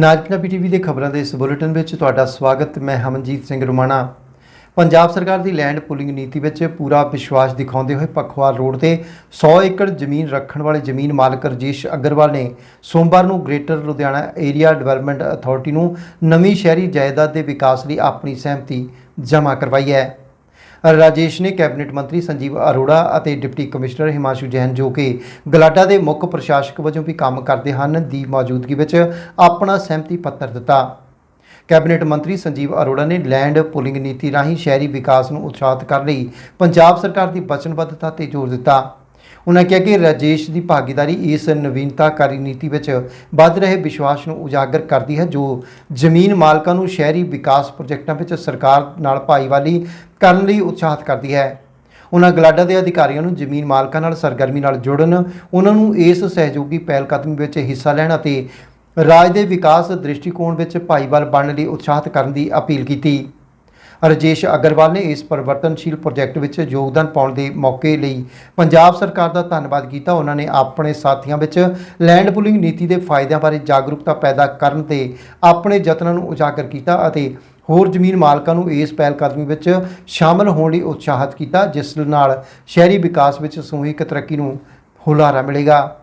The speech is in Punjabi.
ਨਾਜ ਪੰਜਾਬੀ ਟੀਵੀ ਦੇ ਖਬਰਾਂ ਦੇ ਇਸ ਬੁਲੇਟਿਨ ਵਿੱਚ ਤੁਹਾਡਾ ਸਵਾਗਤ, ਮੈਂ ਹਮਨਜੀਤ ਸਿੰਘ ਰੁਮਾਣਾ। ਪੰਜਾਬ ਸਰਕਾਰ ਦੀ ਲੈਂਡ ਪੂਲਿੰਗ ਨੀਤੀ ਵਿੱਚ ਪੂਰਾ ਵਿਸ਼ਵਾਸ ਦਿਖਾਉਂਦੇ ਹੋਏ ਪਖਵਾਲ ਰੋਡ ਤੇ 100 ਏਕੜ ਜ਼ਮੀਨ ਰੱਖਣ ਵਾਲੇ ਜ਼ਮੀਨ ਮਾਲਕ ਰਜੇਸ਼ ਅਗਰਵਾਲ ਨੇ ਸੋਮਵਾਰ ਨੂੰ greater Ludhiana area development authority ਨੂੰ ਨਵੀਂ ਸ਼ਹਿਰੀ ਜਾਇਦਾਦ ਦੇ ਵਿਕਾਸ ਲਈ ਆਪਣੀ ਸਹਿਮਤੀ ਜਮ੍ਹਾਂ ਕਰਵਾਈ ਹੈ। ਰਾਜੇਸ਼ ਨੇ ਕੈਬਨਿਟ ਮੰਤਰੀ ਸੰਜੀਵ ਅਰੋੜਾ ਅਤੇ ਡਿਪਟੀ ਕਮਿਸ਼ਨਰ ਹਿਮਾਂਸ਼ੂ ਜੈਨ ਜੋ ਕਿ ਗਲਾਡਾ ਦੇ ਮੁੱਖ ਪ੍ਰਸ਼ਾਸਕ ਵਜੋਂ ਵੀ ਕੰਮ ਕਰਦੇ ਹਨ, ਦੀ ਮੌਜੂਦਗੀ ਵਿੱਚ ਆਪਣਾ ਸਹਿਮਤੀ ਪੱਤਰ ਦਿੱਤਾ। ਕੈਬਨਿਟ ਮੰਤਰੀ ਸੰਜੀਵ ਅਰੋੜਾ ਨੇ ਲੈਂਡ ਪੁਲਿੰਗ ਨੀਤੀ ਰਾਹੀਂ ਸ਼ਹਿਰੀ ਵਿਕਾਸ ਨੂੰ ਉਤਸ਼ਾਹਿਤ ਕਰਨ ਲਈ ਪੰਜਾਬ ਸਰਕਾਰ ਦੀ ਵਚਨਬੱਧਤਾ ਤੇ ਜ਼ੋਰ ਦਿੱਤਾ। ਉਨ੍ਹਾਂ ਕਿਹਾ ਕਿ ਰਾਜੇਸ਼ ਦੀ ਭਾਗੀਦਾਰੀ ਇਸ ਨਵੀਨਤਾਕਾਰੀ ਨੀਤੀ ਵਿੱਚ ਵੱਧ ਰਹੇ ਵਿਸ਼ਵਾਸ ਨੂੰ ਉਜਾਗਰ ਕਰਦੀ ਹੈ, ਜੋ ਜ਼ਮੀਨ ਮਾਲਕਾਂ ਨੂੰ ਸ਼ਹਿਰੀ ਵਿਕਾਸ ਪ੍ਰੋਜੈਕਟਾਂ ਵਿੱਚ ਸਰਕਾਰ ਨਾਲ ਭਾਈਵਾਲੀ ਕਰਨ ਲਈ ਉਤਸ਼ਾਹਿਤ ਕਰਦੀ ਹੈ। ਉਹਨਾਂ ਗਲਾਡਾ ਦੇ ਅਧਿਕਾਰੀਆਂ ਨੂੰ ਜ਼ਮੀਨ ਮਾਲਕਾਂ ਨਾਲ ਸਰਗਰਮੀ ਨਾਲ ਜੁੜਨ ਉਹਨਾਂ ਨੂੰ ਇਸ ਸਹਿਯੋਗੀ ਪਹਿਲਕਦਮੀ ਵਿੱਚ ਹਿੱਸਾ ਲੈਣ ਅਤੇ ਰਾਜ ਦੇ ਵਿਕਾਸ ਦ੍ਰਿਸ਼ਟੀਕੋਣ ਵਿੱਚ ਭਾਈਵਾਲ ਬਣਨ ਲਈ ਉਤਸ਼ਾਹਿਤ ਕਰਨ ਦੀ ਅਪੀਲ ਕੀਤੀ। ਰਜੇਸ਼ ਅਗਰਵਾਲ ਨੇ ਇਸ ਪਰਿਵਰਤਨਸ਼ੀਲ ਪ੍ਰੋਜੈਕਟ ਵਿੱਚ ਯੋਗਦਾਨ ਪਾਉਣ ਦੇ ਮੌਕੇ ਲਈ ਪੰਜਾਬ ਸਰਕਾਰ ਦਾ ਧੰਨਵਾਦ ਕੀਤਾ। ਉਹਨਾਂ ਨੇ ਆਪਣੇ ਸਾਥੀਆਂ ਵਿੱਚ ਲੈਂਡ ਪੂਲਿੰਗ ਨੀਤੀ ਦੇ ਫਾਇਦਿਆਂ ਬਾਰੇ ਜਾਗਰੂਕਤਾ ਪੈਦਾ ਕਰਨ ਤੇ ਆਪਣੇ ਯਤਨਾਂ ਨੂੰ ਉਜਾਗਰ ਕੀਤਾ ਅਤੇ ਹੋਰ ਜ਼ਮੀਨ ਮਾਲਕਾਂ ਨੂੰ ਇਸ ਪਹਿਲਕਦਮੀ ਵਿੱਚ ਸ਼ਾਮਲ ਹੋਣ ਲਈ ਉਤਸ਼ਾਹਿਤ ਕੀਤਾ, ਜਿਸ ਨਾਲ ਸ਼ਹਿਰੀ ਵਿਕਾਸ ਵਿੱਚ ਸਮੂਹਿਕ ਤਰੱਕੀ ਨੂੰ ਹੁਲਾਰਾ ਮਿਲੇਗਾ।